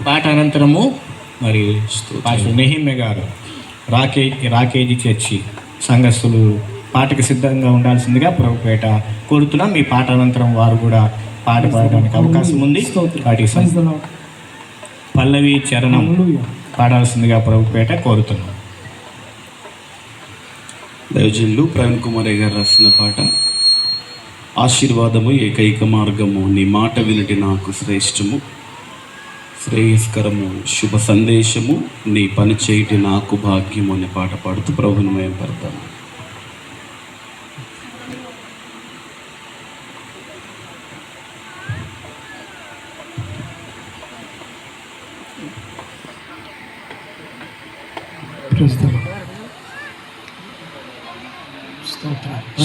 ఈ పాట అనంతరము మరి పాస్టర్ నెహిమ్య గారు రాకే రాకేజీ చర్చి సంఘస్థులు పాటకు సిద్ధంగా ఉండాల్సిందిగా ప్రభుపేట కోరుతున్నాం. ఈ పాట అనంతరం వారు కూడా పాట పాడడానికి అవకాశం ఉంది. వాటికి సం- పల్లవి చరణం పాడాల్సిందిగా ప్రభుపేట కోరుతున్నాం. దైవజనులు ప్రవీణ్ కుమార్ గారు రాసిన పాట ఆశీర్వాదము ఏకైక మార్గము నీ మాట వినటి నాకు శ్రేష్టము. శ్రేయస్కరము శుభ సందేశము నీ పని చేయటి నాకు భాగ్యము అనే పాట పాడుతూ ప్రభుని మేము పడతాను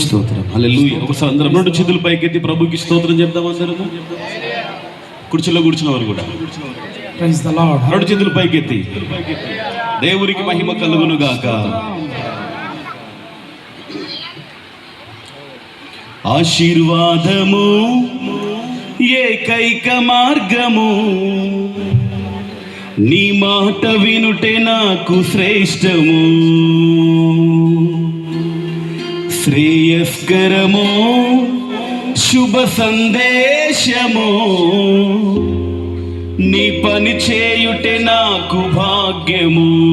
స్తోత్రం. హల్లెలూయా. ఒకసారి అందరం రెండు చేతులు పైకెత్తి ప్రభుకి స్తోత్రం చెప్దాం అందరము. కుర్చీలో కూర్చున్న వారు కూడా రెండు చేతులు పైకెత్తి. దేవునికి మహిమ కలుగును గాక. ఆశీర్వాదము ఏకైక మార్గము. నీ మాట వినుటే నాకు శ్రేష్టము. శ్రేయస్కరము శుభ సందేశము. నీ పని చేయుటే నాకు భాగ్యము.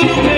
Thank you.